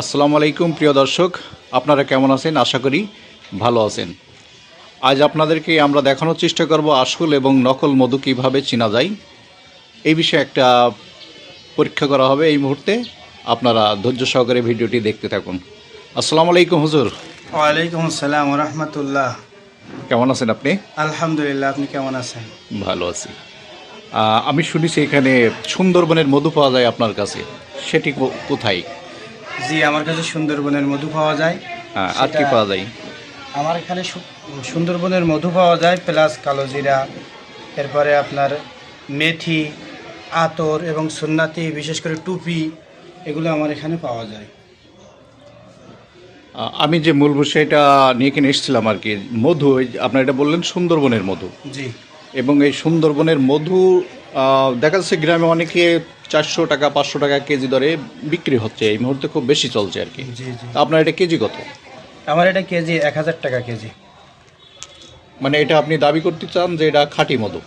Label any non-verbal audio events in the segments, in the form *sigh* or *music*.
আসসালামু আলাইকুম প্রিয় দর্শক। আপনারা কেমন আছেন? আশা করি ভালো আছেন। আজ আপনাদেরকে আমরা দেখানোর চেষ্টা করব আসল এবং নকল মধু কীভাবে চেনা যায়। এই বিষয়ে একটা পরীক্ষা করা হবে এই মুহূর্তে। আপনারা ধৈর্য সহকারে ভিডিওটি দেখতে থাকুন। আসসালামু আলাইকুম হুজুর। ওয়ালাইকুম আসসালাম রহমতুল্লাহ। কেমন আছেন আপনি? আলহামদুলিল্লাহ আপনি কেমন আছেন? ভালো আছি। আমি শুনেছি এখানে সুন্দরবনের মধু পাওয়া যায় আপনার কাছে। সেটি কোথায়? জি আমার কাছে সুন্দরবনের মধু পাওয়া যায়। হ্যাঁ, আর কি পাওয়া যায়? আমার এখানে সুন্দরবনের মধু পাওয়া যায় প্লাস কালো জিরা এরপরে আপনার মেথি আতর এবং সুন্নাতি বিশেষ করে টুপি এগুলো আমার এখানে পাওয়া যায়। আমি যে মূল বিষয়টা নিয়ে কিনে এসেছিলাম আর কি মধু আপনার এটা বললেন সুন্দরবনের মধু। জি। এবং এই সুন্দরবনের মধু দেখা যাচ্ছে গ্রামে অনেকে চারশো টাকা পাঁচশো টাকা কেজি দরে বিক্রি হচ্ছে। এই মুহূর্তে খুব বেশি চলছে আর কি। জি জি। আপনার এটা কেজি কত? আমার এটা কেজি এক হাজার টাকা কেজি। মানে এটা আপনি দাবি করতে চান যে এটা খাঁটি মধু?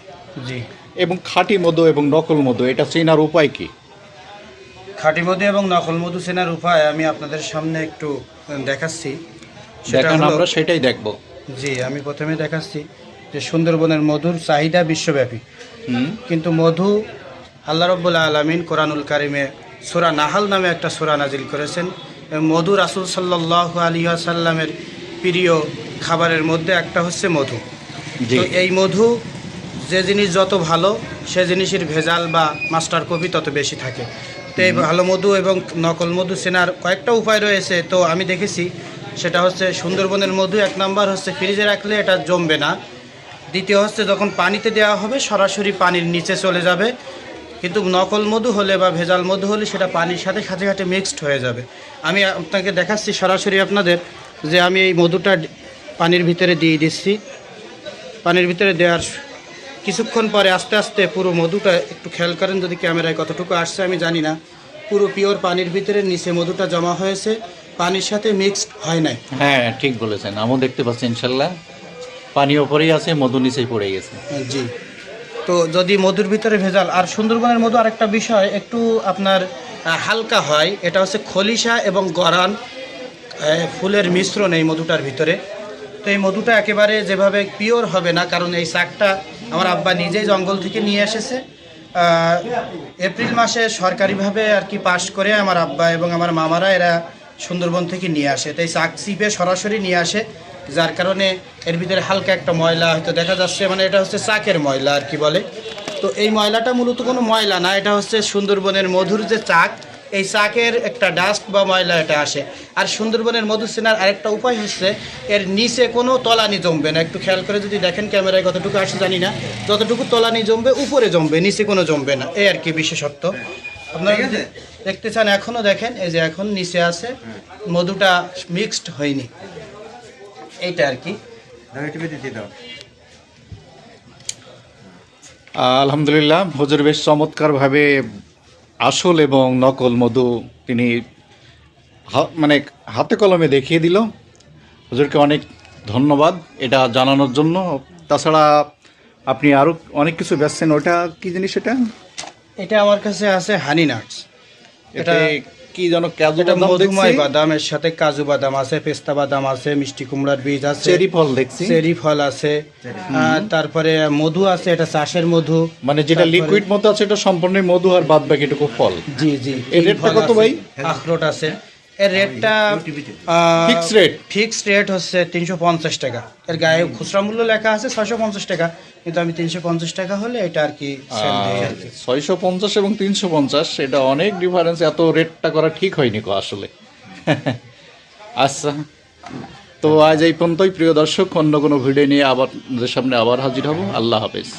জি। এবং খাঁটি মধু এবং নকল মধু এটা চেনার উপায় কি? খাঁটি মধু এবং নকল মধু চেনার উপায় আমি আপনাদের সামনে একটু দেখাচ্ছি। সেটা দেখান হলো- আমরা সেটাই দেখব। জি আমি প্রথমে দেখাচ্ছি যে সুন্দরবনের মধুর চাহিদা বিশ্বব্যাপী। কিন্তু মধু আল্লাহ রব্বুল আলমিন কোরআনুল কারিমে সুরা নাহাল নামে একটা সুরা নাজিল করেছেন। মধু রাসুল সাল্লাহ আলী সাল্লামের প্রিয় খাবারের মধ্যে একটা হচ্ছে মধু। তো এই মধু যে জিনিস যত ভালো সে জিনিসের ভেজাল বা মাস্টার কপি তত বেশি থাকে। তো এই ভালো মধু এবং নকল মধু চেনার কয়েকটা উপায় রয়েছে। তো আমি দেখেছি সেটা হচ্ছে সুন্দরবনের মধু এক নাম্বার হচ্ছে ফ্রিজে রাখলে এটা জমবে না। দ্বিতীয় হচ্ছে যখন পানিতে দেওয়া হবে, সরাসরি পানির নিচে চলে যাবে। কিন্তু নকল মধু হলে বা ভেজাল মধু হলে সেটা পানির সাথে সাথে সাথে মিক্সড হয়ে যাবে। আমি আপনাকে দেখাচ্ছি সরাসরি আপনাদের যে আমি এই মধুটা পানির ভিতরে দিয়ে দিচ্ছি। পানির ভিতরে দেওয়ার কিছুক্ষণ পরে আস্তে আস্তে পুরো মধুটা একটু খেয়াল করেন যদি ক্যামেরায় কতটুকু আসছে, আমি জানি না। পুরো পিওর পানির ভিতরে নিচে মধুটা জমা হয়েছে। পানির সাথে মিক্সড হয় নাই। হ্যাঁ ঠিক বলেছেন। আমিও দেখতে পাচ্ছি, ইনশাল্লাহ। পানি ওপরেই আছে, মধু নিচেই পড়ে গেছে। জি। তো যদি মধুর ভিতরে ভেজাল, আর সুন্দরবনের মধু আরেকটা বিষয়, একটু আপনার হালকা হয়, এটা হচ্ছে খলিশা এবং গরান ফুলের মিশ্রণ এই মধুটার ভিতরে। তো এই মধুটা একেবারে যেভাবে পিওর হবে না, কারণ এই শাকটা আমার আব্বা নিজেই জঙ্গল থেকে নিয়ে এসেছে। এপ্রিল মাসে সরকারিভাবে আর কি পাশ করে আমার আব্বা এবং আমার মামারা এরা সুন্দরবন থেকে নিয়ে আসে। তাই শাক চিপে সরাসরি নিয়ে আসে। যার কারণে এর ভিতরে হালকা একটা ময়লা হয়তো দেখা যাচ্ছে মানে এটা হচ্ছে চাকের ময়লা আর কি বলে। তো এই ময়লাটা মূলত কোনো ময়লা না এটা হচ্ছে সুন্দরবনের মধুর যে চাক এই চাকের একটা ডাস্ট বা ময়লা এটা আসে। আর সুন্দরবনের মধু চেনার আরেকটা উপায় হচ্ছে এর নিচে কোনো তলানি জমবে না। একটু খেয়াল করে যদি দেখেন ক্যামেরায় কতটুকু আসে জানি না। যতটুকু তলানি জমবে উপরে জমবে নিচে কোনো জমবে না। এই আর কি বিশেষত্ব। আপনারা দেখতে চান এখনও দেখেন এই যে এখন নিচে আছে মধুটা মিক্সড হয়নি। এইটা আর কি। আলহামদুলিল্লাহ হুজুর বেশ চমৎকারভাবে আসল এবং নকল মধু তিনি মানে হাতে কলমে দেখিয়ে দিল। হুজুরকে অনেক ধন্যবাদ এটা জানানোর জন্য। তাছাড়া আপনি আরও অনেক কিছু বেচছেন ওটা কি জিনিস এটা? এটা আমার কাছে আছে হানি নাটস। এটা কি যেন কাজু বাদাম মধুময় দেখছি? বাদামের সাথে কাজু বাদাম আছে পেস্তা বাদাম আছে মিষ্টি কুমড়ার বীজ আছে। চেরি ফল দেখছি। চেরি ফল আছে। তারপরে মধু আছে এটা চাষের মধু। মানে যেটা লিকুইড মতো আছে এটা সম্পূর্ণ মধু আর বাদ বাকিটুকু ফল। জি জি। এর কত ভাই? আখরোট আছে। এর রেটটা Fixed rate? ফিক্সড রেট হচ্ছে তিনশো পঞ্চাশ টাকা। এর গায়ে খুচরা মূল্য লেখা আছে ছয়শো পঞ্চাশ টাকা কিন্তু আমি তিনশো পঞ্চাশ টাকা হলে এটা আর কি। ছয়শো পঞ্চাশ এবং তিনশো পঞ্চাশ এটা অনেক ডিফারেন্স এত রেটটা করা ঠিক হয়নি কো আসলে। *laughs* আচ্ছা তো আজ এই পর্যন্তই প্রিয় দর্শক অন্য কোনো ভিডিও নিয়ে আবার সামনে আবার হাজির হব। আল্লাহ হাফেজ।